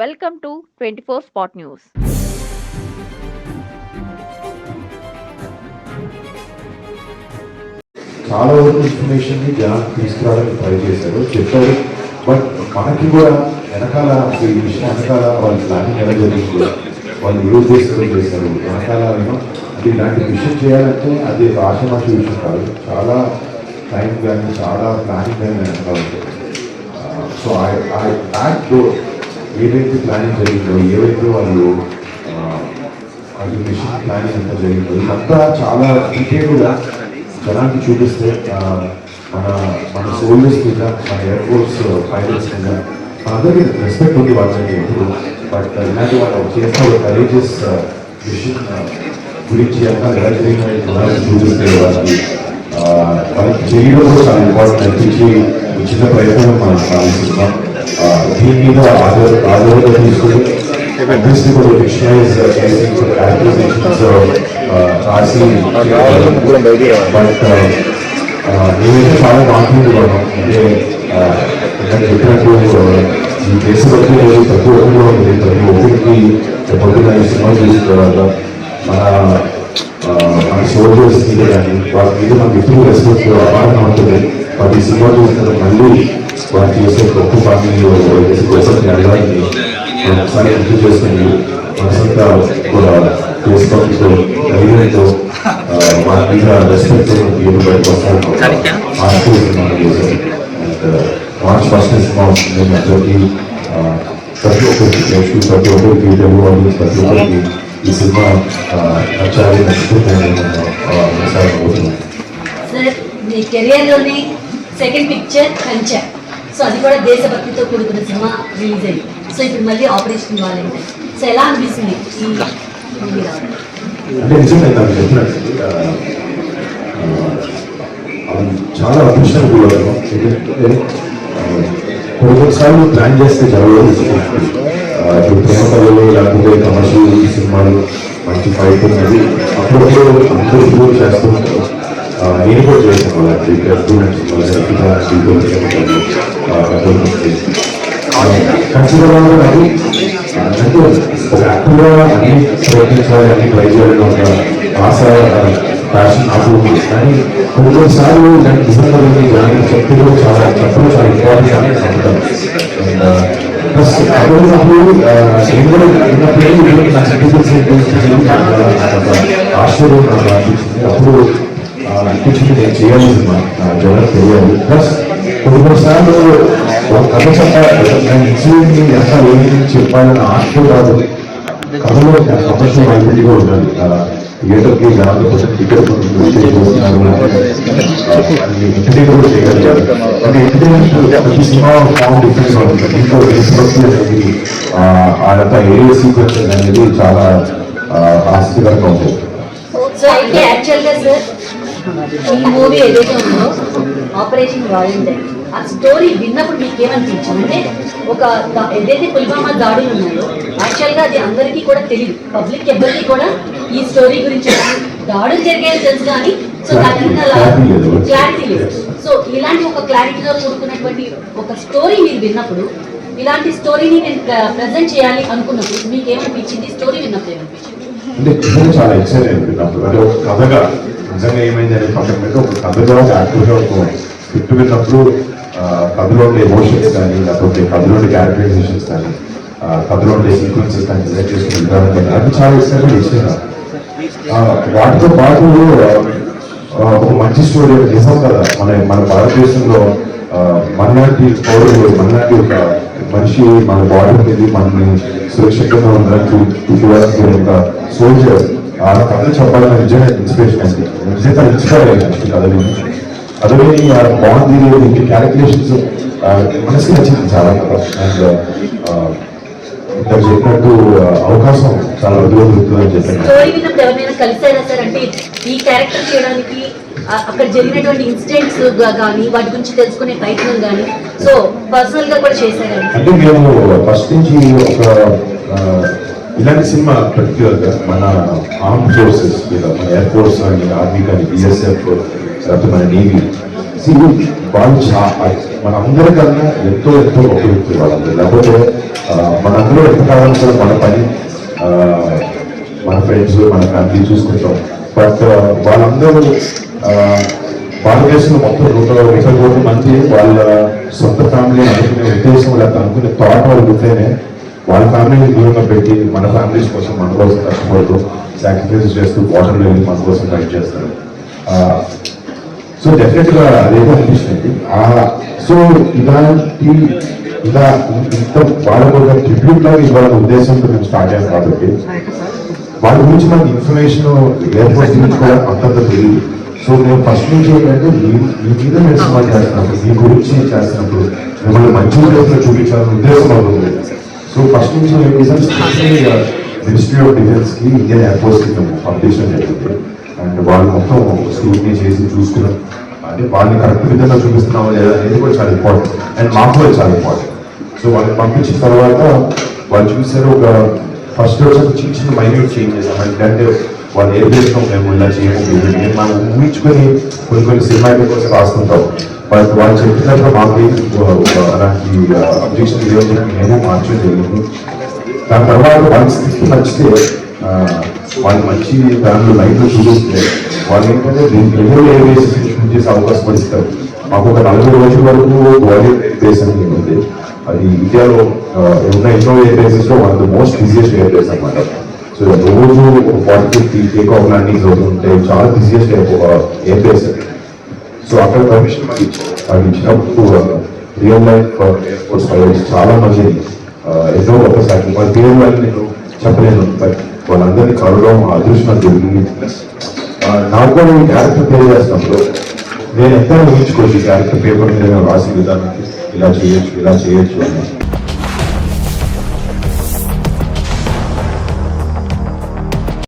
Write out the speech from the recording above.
Welcome to twenty four spot news. చాలా వరకు ఇన్ఫర్మేషన్ని జనానికి తీసుకురావడానికి ట్రై చేశారు చెప్పారు. బట్ మనకి కూడా వెనకాల ఈ విషయం వెనకాల వాళ్ళ ప్లానింగ్ ఎలా జరిగింది వాళ్ళు యూజ్ చేసుకుని చేశారు వెనకాల ఏమో అంటే ఇలాంటి విషయం చేయాలంటే అది ఆశమాషి విషయం కాదు. చాలా టైం కానీ చాలా ప్లానింగ్ కానీ వెనకాల ఉంటుంది. సో ఐ ఐ దాంట్లో ఏదైతే ప్లానింగ్ జరిగిందో ఏవైతే వాళ్ళు ఆ, అది మిషన్ ప్లానింగ్ అంతా జరిగిందో ఇదంతా చాలా డీటెయిల్గా జనానికి చూపిస్తే మన మన సోల్జర్స్ మీద మన ఎయిర్ ఫోర్స్ పైలట్స్ మీద అందరికీ రెస్పెక్ట్ ఉంది వాళ్ళకి ఎప్పుడు. బట్ ఇలాంటి వాళ్ళు చేస్తే ఒక కరేజెస్ మిషన్ గురించి అంతా ఎలా జరిగినాయి చూపిస్తే వాళ్ళకి వాళ్ళకి చేయడం కూడా చాలా ఇంపార్టెంట్ అనిపించి చిన్న ప్రయత్నం మనం సాధిస్తున్నాం. దీని మీద ఆధారంగా తీసుకుని Obviously, for the dictionaries, రాసి బట్ నేనైతే చాలా కాన్ఫిడెంట్ అంటే చెప్పినట్టు ఈ దేశభక్తి అనేది ప్రతి ఒక్కరిలో ఉంది ప్రతి ఒక్కరికి పొద్దున ఈ సినిమా తర్వాత మన మన సోల్జర్స్ మీద కానీ వాళ్ళ మీద మనకి ఎప్పుడు రెస్పెక్ట్ అపారంగా ఉంటుంది ఈ సినిమా చూసిన మళ్ళీ వాళ్ళు చేసే గొప్ప పని వాళ్ళు చేసే గొప్ప త్యాగాన్ని ఒకసారి గుర్తు చేసుకుని మనసంతా కూడా చేసుకోవడంతో ధైర్యంతో మన మీద రెస్పెక్ట్ ఏమి బయటకు వస్తాను మార్చ్ ఫస్ట్ సినిమా వస్తుంది. అందరికీ ప్రతి ఒక్కరికి ప్రేక్షకులు ప్రతి ఒక్కరికి తెలుగు ఆడియన్స్ ప్రతి ఒక్కరికి ఈ సినిమా నచ్చాలి కొనసాగబోతున్నాను సార్ మీ కెరియర్లోనే సెకండ్ పిక్చర్ కంచె సో అది కూడా దేశభక్తితో కూడుకున్న సినిమా రిలీజ్ అయింది. సో ఇప్పుడు మళ్ళీ ఆపరేషన్ వాళ్ళంటే సో ఎలా అనిపిస్తుంది? ఈ మూవీ చాలా అదృష్టం కూడా కొన్ని కొన్నిసార్లు ప్లాన్ చేస్తే జరగదు ఇప్పుడు ప్రేమ కథలు లేకపోతే కమర్షియల్ సినిమాలు మంచి ఫైట్ ఉన్నది. అప్పుడప్పుడు అందరూ చేస్తూ ఉంటారు. నేను కూడా చేశాను అలాంటి స్టూడెంట్స్ ఖచ్చితంగా అది అంటే ఒక యాక్టివ్గా అన్ని ప్రయత్నించాలి అన్ని ట్రై చేయడం ఒక ఆశ ప్యాషన్ నాకు ఉంది కానీ కొన్ని కొన్నిసార్లు ఇలాంటి నిబంధనలు దానికి చెప్తే కూడా చాలా చెప్పడం చాలా ఇంపార్టెంట్ అని అనుకుంటాను ప్లస్ అప్పుడు నేను కూడా నా సర్టిఫికెట్స్ ఆశ్చర్యం నాకు అప్పుడు ఆ, అనిపించింది. నేను చేయాలి మా జనం తెలియాలి ప్లస్ కొన్ని కొన్నిసార్లు కథ చెప్పాలి. నేను ఇన్సిడెంట్ ఎంత ఏమి చెప్పాలని ఆశ కాదు. కథలో సమస్య వైద్యుడి ఉండాలి. థియేటర్కి జనాలు కొంచెం టికెట్ ఎంటర్టైన్ కూడా చేయగలిగారు అంటే ఎంటర్టైన్మెంట్ ప్రతి సినిమా ఫామ్ డిఫరెన్స్ ఉంటుంది. అనేది ఆ, ఆ సీక్వెన్స్ అనేది చాలా ఆసక్తికరంగా ఉంటుంది. ఈ మూవీ ఏదైతే ఉందో ఆపరేషన్ వాలంటీర్ ఆ స్టోరీ విన్నప్పుడు మీకు ఏమనిపించింది అంటే ఒక ఏదైతే పుల్వామా దాడులు ఉన్నాయో యాక్చువల్గా అది అందరికీ కూడా తెలియదు పబ్లిక్ ఎవరికి కూడా ఈ స్టోరీ గురించి. దాడులు జరిగాయని తెలుసు కానీ సో దాని లేదు. క్లారిటీ లేదు. సో ఇలాంటి ఒక క్లారిటీతో కూడుకున్నటువంటి ఒక స్టోరీ మీరు విన్నప్పుడు ఇలాంటి స్టోరీని నేను ప్రజెంట్ చేయాలి అనుకున్నప్పుడు మీకు ఏమనిపించింది స్టోరీ విన్నప్పుడు ఏమనిపించింది? అంటే చాలా ఎక్సైట్ అయిపోయినప్పుడు అంటే ఒక కథగా నిజంగా ఏమైంది అనేది పక్కన పెట్టి ఒక కథలో ఒక యాక్టివ్గా ఒక స్క్రిప్ట్ విన్నప్పుడు కథలో ఉండే ఎమోషన్స్ కానీ లేకపోతే కథలో ఉండే క్యారెక్టరైజేషన్స్ కానీ కథలో ఉండే సీక్వెన్సెస్ కానీ డిజైన్ చేసుకుని విధానం కానీ అది చాలా ఇష్టంగా ఇచ్చింది వాటితో పాటు ఒక మంచి స్టోరీ నిజం కదా. మన మన భారతదేశంలో మనలాంటి పౌరులు మనలాంటి ఒక మనిషి మన బాడీ మీద మనల్ని సురక్షితంగా ఉండడానికి చూ- ఒక సోల్జర్ ఆ కథ చెప్పాలని నిజంగా ఇన్స్పిరేషన్ అయింది నిజంగా ఇన్స్పైర్ అయ్యింది కథ విని అదే బాగుంది ఇంటి క్యాలిక్యులేషన్స్ మనసుకి నచ్చింది చాలా. అండ్ ఇంత చెప్పినట్టు అవకాశం చాలా అద్భుతం దొరుకుతుందని చెప్పాను. ఈ క్యారెక్టర్ చేయడానికి అక్కడ జరిగినటువంటి ఇన్సిడెంట్స్ కానీ వాటి గురించి తెలుసుకునే ప్రయత్నం కానీ సో పర్సనల్గా కూడా చేశారా? అంటే మేము ఫస్ట్ నుంచి ఒక ఇలాంటి సినిమా పర్టికులర్ మన ఆర్మ్ ఫోర్సెస్ మీద మన ఎయిర్ ఫోర్స్ కానీ ఆర్మీ కానీ బిఎస్ఎఫ్ లేకపోతే మన నేవీ వాళ్ళు మన అందరికన్నా ఎంతో ఎంతో గొప్ప వ్యక్తులు వాళ్ళందరూ. లేకపోతే ఆ, మనందరూ ఎంతకాలం కూడా మన పని మన ఫ్రెండ్స్ మన ఫ్యామిలీ చూసుకుంటాం. బట్ వాళ్ళందరూ భారతదేశంలో మొత్తం నూట ముప్పై కోట్ల మంది వాళ్ళ సొంత ఫ్యామిలీ అనుకునే ఉద్దేశం లేకపోతే అనుకునే థాట్ వాళ్ళు ఉంటేనే వాళ్ళ ఫ్యామిలీని దూరంగా పెట్టి మన ఫ్యామిలీస్ కోసం మన కోసం కష్టపడుతూ సాక్రిఫైస్ చేస్తూ వాటర్ వెళ్ళి మన కోసం ఫైట్ చేస్తారు సో డెఫినెట్గా అదేదో అనిపిస్తుంది. సో ఇలాంటి ఇలా ఇంత వాళ్ళకు ఒక ట్రిబ్యూట్ లాగా ఇవ్వాలనే ఉద్దేశంతో మేము స్టార్ట్ అయ్యాం కాబట్టి వాళ్ళ గురించి మనకి ఇన్ఫర్మేషన్ ఎయిర్పోర్ట్ గురించి కూడా అంతంత తెలియదు. సో మేము ఫస్ట్ నుంచి ఏంటంటే మీ మీ మీద మేము సినిమా చేస్తున్నప్పుడు మీ గురించి చేస్తున్నప్పుడు మిమ్మల్ని మంచి ఉద్దేశంలో చూపించాలనే ఉద్దేశం మాకు ఉంది. సో ఫస్ట్ నుంచి మేము మినిస్ట్రీ ఆఫ్ డిఫెన్స్కి ఇండియన్ ఎయిర్ ఫోర్స్కి మేము పంపించడం జరిగింది అండ్ వాళ్ళు మొత్తం స్క్రూట్నీ చేసి చూసుకున్నాం అంటే వాళ్ళని కరెక్ట్ విధంగా చూపిస్తున్నామా లేదా అనేది కూడా చాలా ఇంపార్టెంట్ అండ్ మాకు కూడా చాలా ఇంపార్టెంట్ సో వాళ్ళని పంపించిన తర్వాత వాళ్ళు చూసారు ఒక ఫస్ట్ రోజు చిన్న చిన్న మైన్యూట్ చేంజెస్ అంటే వాళ్ళు ఏం చేస్తాం మేము ఇలా చేయము అని మనం ఊహించుకొని కొన్ని కొన్ని సినిమాటిక్ కోసం రాస్తుంటాం బట్ వాళ్ళు చెప్పినప్పుడు మాకు అలాంటి అబ్జెక్షన్ లేవని చెప్పి మేము మార్చడం జరిగింది. దాని తర్వాత వాళ్ళ స్థితి నచ్చితే వాళ్ళు మంచి దాంట్లో లైఫ్లో చూపిస్తే వాళ్ళు ఏంటంటే దీనికి ఎన్నో ఏరియాస్ షూట్ చేసే అవకాశం ఇస్తారు. మాకు ఒక నలభై రోజుల వరకు గ్వాలియర్ బేస్ ఉంది అది ఇండియాలో ఉన్న ఎన్నో air bases one of the most busiest air base అనమాట సో రోజు forty fifty take off landings అవుతుంటాయి చాలా బిజియెస్ట్ ఎయిర్ బేస్ అది సో అక్కడ పర్మిషన్ మాకు ఇచ్చారు ఇచ్చినప్పుడు రియల్ లైఫ్ ఎయిర్పోర్ట్స్ పైలట్స్ చాలా మంది ఆ, ఎన్నో గొప్ప సాటి వాళ్ళ పేరు వాళ్ళు నేను చెప్పలేను బట్ వాళ్ళందరినీ కలవడం అదృష్టం జరిగింది. ఆ, నాకు కూడా ఈ క్యారెక్టర్ ప్లే చేసినప్పుడు నేను ఎంత ఊహించుకోవచ్చు ఈ క్యారెక్టర్ పేపర్ మీద రాసి విధానానికి ఇలా చేయొచ్చు ఇలా చేయొచ్చు అని.